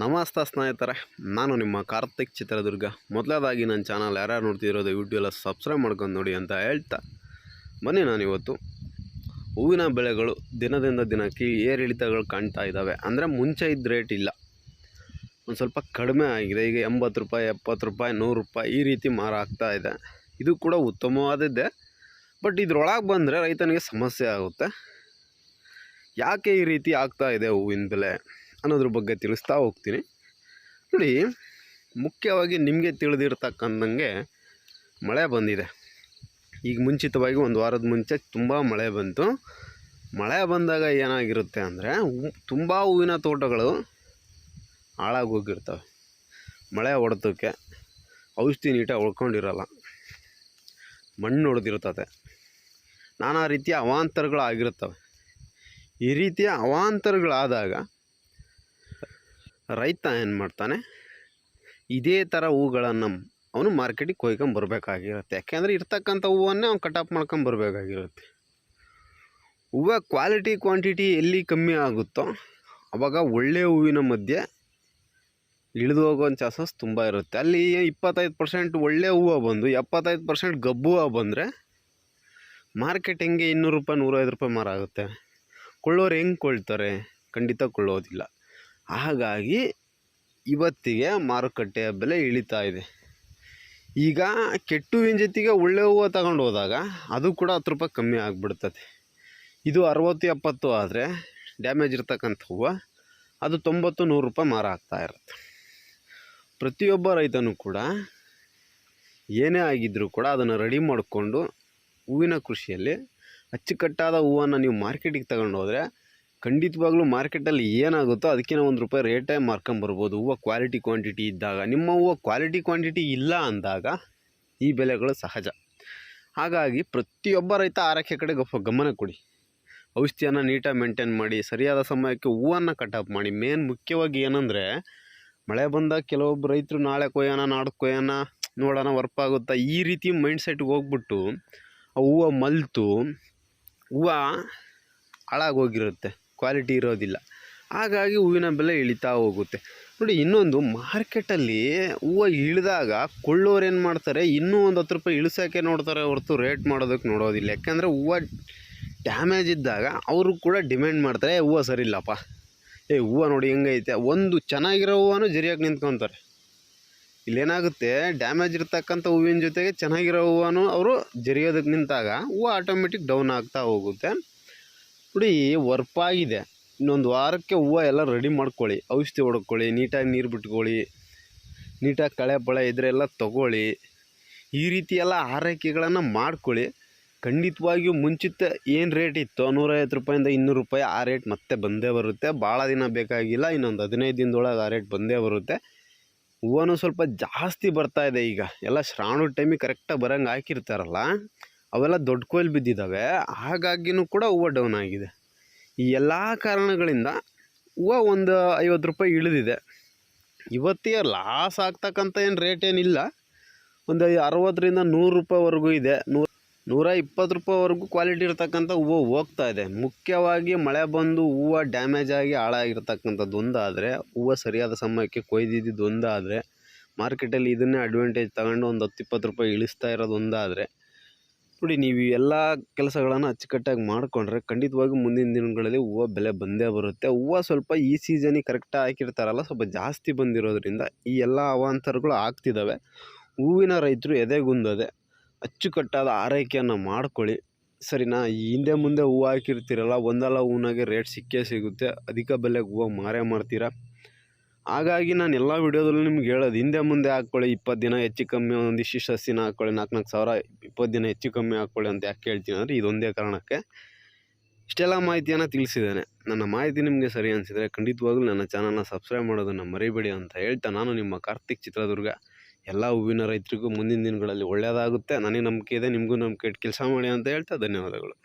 ನಮಸ್ತೆ ಸ್ನೇಹಿತರೆ, ನಾನು ನಿಮ್ಮ ಕಾರ್ತಿಕ್ ಚಿತ್ರದುರ್ಗ. ಮೊದಲದಾಗಿ ನನ್ನ ಚಾನಲ್ ಯಾರ್ಯಾರು ನೋಡ್ತಿರೋದು ದಯವಿಟ್ಟು ಎಲ್ಲ ಸಬ್ಸ್ಕ್ರೈಬ್ ಮಾಡ್ಕೊಂಡು ನೋಡಿ ಅಂತ ಹೇಳ್ತಾ. ಬನ್ನಿ ನಾನಿವತ್ತು ಹೂವಿನ ಬೆಳೆಗಳು ದಿನದಿಂದ ದಿನಕ್ಕೆ ಏರಿಳಿತಗಳು ಕಾಣ್ತಾ ಇದ್ದಾವೆ. ಅಂದರೆ ಮುಂಚೆ ಇದ್ದ ರೇಟ್ ಇಲ್ಲ. ಒಂದು ಸ್ವಲ್ಪ ಕಡಿಮೆ ಆಗಿದೆ. ಈಗ ಎಂಬತ್ತು ರೂಪಾಯಿ, ಎಪ್ಪತ್ತು ರೂಪಾಯಿ, ನೂರು ರೂಪಾಯಿ ಈ ರೀತಿ ಮಾರ ಆಗ್ತಾ ಇದೆ. ಇದು ಕೂಡ ಉತ್ತಮವಾದದ್ದೇ. ಬಟ್ ಇದ್ರೊಳಗೆ ಬಂದರೆ ರೈತನಿಗೆ ಸಮಸ್ಯೆ ಆಗುತ್ತೆ. ಯಾಕೆ ಈ ರೀತಿ ಆಗ್ತಾ ಇದೆ ಹೂವಿನ ಬೆಲೆ? ಅನ್ನೋದ್ರ ಬಗ್ಗೆ ತಿಳಿಸ್ತಾ ಹೋಗ್ತೀನಿ. ನೋಡಿ, ಮುಖ್ಯವಾಗಿ ನಿಮಗೆ ತಿಳಿದಿರ್ತಕ್ಕಂಥಂಗೆ ಮಳೆ ಬಂದಿದೆ. ಈಗ ಮುಂಚಿತವಾಗಿ ಒಂದು ವಾರದ ಮುಂಚೆ ತುಂಬ ಮಳೆ ಬಂತು. ಮಳೆ ಬಂದಾಗ ಏನಾಗಿರುತ್ತೆ ಅಂದರೆ ತುಂಬ ಹೂವಿನ ತೋಟಗಳು ಹಾಳಾಗೋಗಿರ್ತವೆ. ಮಳೆ ಹೊಡೆತಕ್ಕೆ ಔಷಧಿ ನೀಟಾಗಿ ಉಳ್ಕೊಂಡಿರಲ್ಲ. ಮಣ್ಣು ಹೊಡೆದಿರ್ತದೆ ನಾನಾ ರೀತಿಯ ಅವಾಂತರಗಳು ಆಗಿರ್ತವೆ ಈ ರೀತಿಯ ಅವಾಂತರಗಳಾದಾಗ ರೈತ ಏನು ಮಾಡ್ತಾನೆ? ಇದೇ ಥರ ಹೂಗಳನ್ನು ಅವನು ಮಾರ್ಕೆಟಿಗೆ ಕೊಯ್ಕೊಂಬರ್ಬೇಕಾಗಿರುತ್ತೆ ಯಾಕೆಂದರೆ ಇರ್ತಕ್ಕಂಥ ಹೂವನ್ನೇ ಅವ್ನು ಕಟಪ್ ಮಾಡ್ಕೊಂಡು ಬರಬೇಕಾಗಿರುತ್ತೆ. ಹೂವು ಕ್ವಾಲಿಟಿ ಕ್ವಾಂಟಿಟಿ ಎಲ್ಲಿ ಕಮ್ಮಿ ಆಗುತ್ತೋ ಆವಾಗ ಒಳ್ಳೆಯ ಹೂವಿನ ಮಧ್ಯೆ ಇಳಿದು ಹೋಗೋ ಚಾನ್ಸಸ್ ತುಂಬ ಇರುತ್ತೆ. ಅಲ್ಲಿ ಇಪ್ಪತ್ತೈದು ಪರ್ಸೆಂಟ್ ಒಳ್ಳೆ ಹೂವು ಬಂದು, ಎಪ್ಪತ್ತೈದು ಪರ್ಸೆಂಟ್ ಗಬ್ಬು ಹೂವು ಬಂದರೆ ಮಾರ್ಕೆಟ್ ಹೆಂಗೆ ಇನ್ನೂರು ರೂಪಾಯಿ, ನೂರೈದು ರೂಪಾಯಿ ಮಾರಾಗುತ್ತೆ. ಕೊಳ್ಳೋರು ಹೆಂಗೆ ಕೊಳ್ತಾರೆ ಖಂಡಿತ ಕೊಳ್ಳೋದಿಲ್ಲ. ಹಾಗಾಗಿ ಇವತ್ತಿಗೆ ಮಾರುಕಟ್ಟೆಯ ಬೆಲೆ ಇಳಿತಾ ಇದೆ. ಈಗ ಕೆಟ್ಟು ಹೂವಿನ ಜೊತೆಗೆ ಒಳ್ಳೆ ಹೂವು ತಗೊಂಡು ಹೋದಾಗ ಅದು ಕೂಡ ಹತ್ತು ರೂಪಾಯಿ ಕಮ್ಮಿ ಆಗಿಬಿಡ್ತದೆ. ಇದು ಅರವತ್ತು ಎಪ್ಪತ್ತು ಆದರೆ ಡ್ಯಾಮೇಜ್ ಇರ್ತಕ್ಕಂಥ ಹೂವು, ಅದು ತೊಂಬತ್ತು ನೂರು ರೂಪಾಯಿ ಮಾರ ಆಗ್ತಾ ಇರುತ್ತೆ. ಪ್ರತಿಯೊಬ್ಬ ರೈತನೂ ಕೂಡ ಏನೇ ಆಗಿದ್ದರೂ ಕೂಡ ಅದನ್ನು ರೆಡಿ ಮಾಡಿಕೊಂಡು ಹೂವಿನ ಕೃಷಿಯಲ್ಲಿ ಅಚ್ಚುಕಟ್ಟಾದ ಹೂವನ್ನು ನೀವು ಮಾರ್ಕೆಟಿಗೆ ತಗೊಂಡು ಹೋದರೆ ಖಂಡಿತವಾಗ್ಲೂ ಮಾರ್ಕೆಟಲ್ಲಿ ಏನಾಗುತ್ತೋ ಅದಕ್ಕಿಂತ ಒಂದು ರೂಪಾಯಿ ರೇಟೇ ಮಾರ್ಕೊಂಬರ್ಬೋದು. ಹೂವು ಕ್ವಾಲಿಟಿ ಕ್ವಾಂಟಿಟಿ ಇದ್ದಾಗ. ನಿಮ್ಮ ಹೂವು ಕ್ವಾಲಿಟಿ ಕ್ವಾಂಟಿಟಿ ಇಲ್ಲ ಅಂದಾಗ ಈ ಬೆಲೆಗಳು ಸಹಜ. ಹಾಗಾಗಿ ಪ್ರತಿಯೊಬ್ಬ ರೈತ ಆರೈಕೆ ಕಡೆ ಗಮನ ಕೊಡಿ. ಔಷಧಿಯನ್ನು ನೀಟಾಗಿ ಮೇಂಟೈನ್ ಮಾಡಿ, ಸರಿಯಾದ ಸಮಯಕ್ಕೆ ಹೂವನ್ನು ಕಟಾಪ್ ಮಾಡಿ. ಮೇನ್ ಮುಖ್ಯವಾಗಿ ಏನಂದರೆ, ಮಳೆ ಬಂದಾಗ ಕೆಲವೊಬ್ಬ ರೈತರು ನಾಳೆ ಕೊಯ್ಯೋಣ ನಾಡು ಕೊಯ್ಯೋಣ, ನೋಡೋಣ ವರ್ಪ್ ಆಗುತ್ತಾ ಈ ರೀತಿ ಮೈಂಡ್ ಸೆಟ್ಗೆ ಹೋಗ್ಬಿಟ್ಟು ಆ ಹೂವು ಮಲ್ತು, ಹೂವು ಹಾಳಾಗೋಗಿರುತ್ತೆ. ಕ್ವಾಲಿಟಿ ಇರೋದಿಲ್ಲ. ಹಾಗಾಗಿ ಹೂವಿನ ಬೆಲೆ ಇಳಿತಾ ಹೋಗುತ್ತೆ. ನೋಡಿ ಇನ್ನೊಂದು ಮಾರ್ಕೆಟಲ್ಲಿ ಹೂವು ಇಳಿದಾಗ ಕೊಳ್ಳೋರು ಏನು ಮಾಡ್ತಾರೆ ಇನ್ನೂ ಒಂದು ಹತ್ತು ರೂಪಾಯಿ ಇಳಿಸೋಕ್ಕೆ ನೋಡ್ತಾರೆ ಹೊರತು ರೇಟ್ ಮಾಡೋದಕ್ಕೆ ನೋಡೋದಿಲ್ಲ. ಯಾಕೆಂದರೆ ಹೂವು ಡ್ಯಾಮೇಜ್ ಇದ್ದಾಗ ಅವರು ಕೂಡ ಡಿಮ್ಯಾಂಡ್ ಮಾಡ್ತಾರೆ "ಏ, ಹೂವು ಸರಿ ಇಲ್ಲಪ್ಪ ಏ ಹೂವು ನೋಡಿ ಹೆಂಗೈತೆ. ಒಂದು ಚೆನ್ನಾಗಿರೋ ಹೂವನ್ನು ಜರಿಯಾಗಿ ನಿಂತ್ಕೊತಾರೆ. ಇಲ್ಲೇನಾಗುತ್ತೆ ಡ್ಯಾಮೇಜ್ ಇರ್ತಕ್ಕಂಥ ಹೂವಿನ ಜೊತೆಗೆ ಚೆನ್ನಾಗಿರೋ ಹೂವನ್ನು ಅವರು ಜರಿಯೋದಕ್ಕೆ ನಿಂತಾಗ ಹೂವು ಆಟೋಮೆಟಿಕ್ ಡೌನ್ ಆಗ್ತಾ ಹೋಗುತ್ತೆ. ನೋಡಿ ವರ್ಪಾಗಿದೆ. ಇನ್ನೊಂದು ವಾರಕ್ಕೆ ಹೂವು ಎಲ್ಲ ರೆಡಿ ಮಾಡ್ಕೊಳ್ಳಿ. ಔಷಧಿ ಹೊಡ್ಕೊಳ್ಳಿ, ನೀಟಾಗಿ ನೀರು ಬಿಟ್ಕೊಳ್ಳಿ, ನೀಟಾಗಿ ಕಳೆ ಬಳೆ ಇದ್ರೆ ಎಲ್ಲ ತಗೊಳ್ಳಿ. ಈ ರೀತಿ ಎಲ್ಲ ಆರೈಕೆಗಳನ್ನು ಮಾಡ್ಕೊಳ್ಳಿ. ಖಂಡಿತವಾಗಿಯೂ ಮುಂಚಿತ ಏನು ರೇಟ್ ಇತ್ತು ನೂರೈವತ್ತು ರೂಪಾಯಿಂದ ಇನ್ನೂರು ರೂಪಾಯಿ ಆ ರೇಟ್ ಮತ್ತೆ ಬಂದೇ ಬರುತ್ತೆ. ಭಾಳ ದಿನ ಬೇಕಾಗಿಲ್ಲ, ಇನ್ನೊಂದು ಹದಿನೈದು ದಿನದೊಳಗೆ ಆ ರೇಟ್ ಬಂದೇ ಬರುತ್ತೆ. ಹೂವನು ಸ್ವಲ್ಪ ಜಾಸ್ತಿ ಬರ್ತಾ ಇದೆ ಈಗ. ಎಲ್ಲ ಶ್ರಾವಣದ ಟೈಮಿಗೆ ಕರೆಕ್ಟಾಗಿ ಬರೋಂಗೆ ಹಾಕಿರ್ತಾರಲ್ಲ. ಅವೆಲ್ಲ ದೊಡ್ಡ ಕೊಯ್ಲು ಬಿದ್ದಿದ್ದಾವೆ. ಹಾಗಾಗಿನೂ ಕೂಡ ಹೂವು ಡೌನ್ ಆಗಿದೆ. ಈ ಎಲ್ಲ ಕಾರಣಗಳಿಂದ ಹೂವು ಒಂದು ಐವತ್ತು ರೂಪಾಯಿ ಇಳಿದಿದೆ. ಇವತ್ತಿಗೆ ಲಾಸ್ ಆಗ್ತಕ್ಕಂಥ ಏನು ರೇಟ್ ಏನಿಲ್ಲ. ಒಂದು ಅರವತ್ತರಿಂದ ನೂರು ರೂಪಾಯಿವರೆಗೂ ಇದೆ. ನೂರ ನೂರ ಇಪ್ಪತ್ತು ರೂಪಾಯಿವರೆಗೂ ಕ್ವಾಲಿಟಿ ಇರ್ತಕ್ಕಂಥ ಹೂವು ಹೋಗ್ತಾ ಇದೆ. ಮುಖ್ಯವಾಗಿ ಮಳೆ ಬಂದು ಹೂವು ಡ್ಯಾಮೇಜ್ ಆಗಿ ಹಾಳಾಗಿರ್ತಕ್ಕಂಥದ್ದು ಒಂದಾದರೆ, ಹೂವು ಸರಿಯಾದ ಸಮಯಕ್ಕೆ ಕೊಯ್ದಿದ್ದು ಒಂದಾದರೆ ಮಾರ್ಕೆಟಲ್ಲಿ ಇದನ್ನೇ ಅಡ್ವಾಂಟೇಜ್ ತಗೊಂಡು ಒಂದು ಹತ್ತು, ಇಪ್ಪತ್ತು ರೂಪಾಯಿ ಇಳಿಸ್ತಾ ಇರೋದು ಒಂದಾದರೆ ನೋಡಿ ನೀವು ಎಲ್ಲ ಕೆಲಸಗಳನ್ನು ಅಚ್ಚುಕಟ್ಟಾಗಿ ಮಾಡಿಕೊಂಡ್ರೆ ಖಂಡಿತವಾಗಿ ಮುಂದಿನ ದಿನಗಳಲ್ಲಿ ಹೂವು ಬೆಲೆ ಬಂದೇ ಬರುತ್ತೆ. ಹೂವು ಸ್ವಲ್ಪ ಈ ಸೀಸನಿಗೆ ಕರೆಕ್ಟಾಗಿ ಹಾಕಿರ್ತಾರಲ್ಲ, ಸ್ವಲ್ಪ ಜಾಸ್ತಿ ಬಂದಿರೋದ್ರಿಂದ ಈ ಎಲ್ಲ ಅವಾಂತರಗಳು ಆಗ್ತಿದ್ದಾವೆ ಹೂವಿನ ರೈತರು ಎದೆಗುಂದದೆ ಅಚ್ಚುಕಟ್ಟಾದ ಆರೈಕೆಯನ್ನು ಮಾಡ್ಕೊಳ್ಳಿ. ಸರಿನಾ? ಈ ಹಿಂದೆ ಮುಂದೆ ಹೂವು ಹಾಕಿರ್ತೀರಲ್ಲ, ಒಂದಲ್ಲ ಹೂವಿನಾಗೆ ರೇಟ್ ಸಿಕ್ಕೇ ಸಿಗುತ್ತೆ. ಅಧಿಕ ಬೆಲೆಗೆ ಹೂವು ಮಾರೇ ಮಾಡ್ತೀರಾ ಹಾಗಾಗಿ ನಾನು ಎಲ್ಲ ವೀಡಿಯೋದಲ್ಲೂ ನಿಮ್ಗೆ ಹೇಳೋದು, ಹಿಂದೆ ಮುಂದೆ ಹಾಕ್ಕೊಳ್ಳಿ ಇಪ್ಪತ್ತು ದಿನ ಹೆಚ್ಚು ಕಮ್ಮಿ ಒಂದು ಇಷ್ಟಿಷ್ಟು ಸಸಿನ ಹಾಕ್ಕೊಳ್ಳಿ ನಾಲ್ಕು ನಾಲ್ಕು ಸಾವಿರ ಇಪ್ಪತ್ತು ದಿನ ಹೆಚ್ಚು ಕಮ್ಮಿ ಹಾಕ್ಕೊಳ್ಳಿ ಅಂತ ಯಾಕೆ ಹೇಳ್ತೀನಿ ಅಂದರೆ ಇದೊಂದೇ ಕಾರಣಕ್ಕೆ ಇಷ್ಟೆಲ್ಲ ಮಾಹಿತಿಯನ್ನು ತಿಳಿಸಿದ್ದೇನೆ. ನನ್ನ ಮಾಹಿತಿ ನಿಮಗೆ ಸರಿ ಅನಿಸಿದರೆ ಖಂಡಿತವಾಗ್ಲೂ ನನ್ನ ಚಾನಲ್ನ ಸಬ್ಸ್ಕ್ರೈಬ್ ಮಾಡೋದನ್ನು ಮರಿಬೇಡಿ ಅಂತ ಹೇಳ್ತಾ ನಾನು ನಿಮ್ಮ ಕಾರ್ತಿಕ್ ಚಿತ್ರದುರ್ಗ. ಎಲ್ಲ ಹೂವಿನ ರೈತರಿಗೂ ಮುಂದಿನ ದಿನಗಳಲ್ಲಿ ಒಳ್ಳೆಯದಾಗುತ್ತೆ. ನನಗೆ ನಂಬಿಕೆ ಇದೆ, ನಿಮಗೂ ನಂಬಿಕೆ ಇಟ್ಟು ಕೆಲಸ ಮಾಡಿ ಅಂತ ಹೇಳ್ತಾ ಧನ್ಯವಾದಗಳು.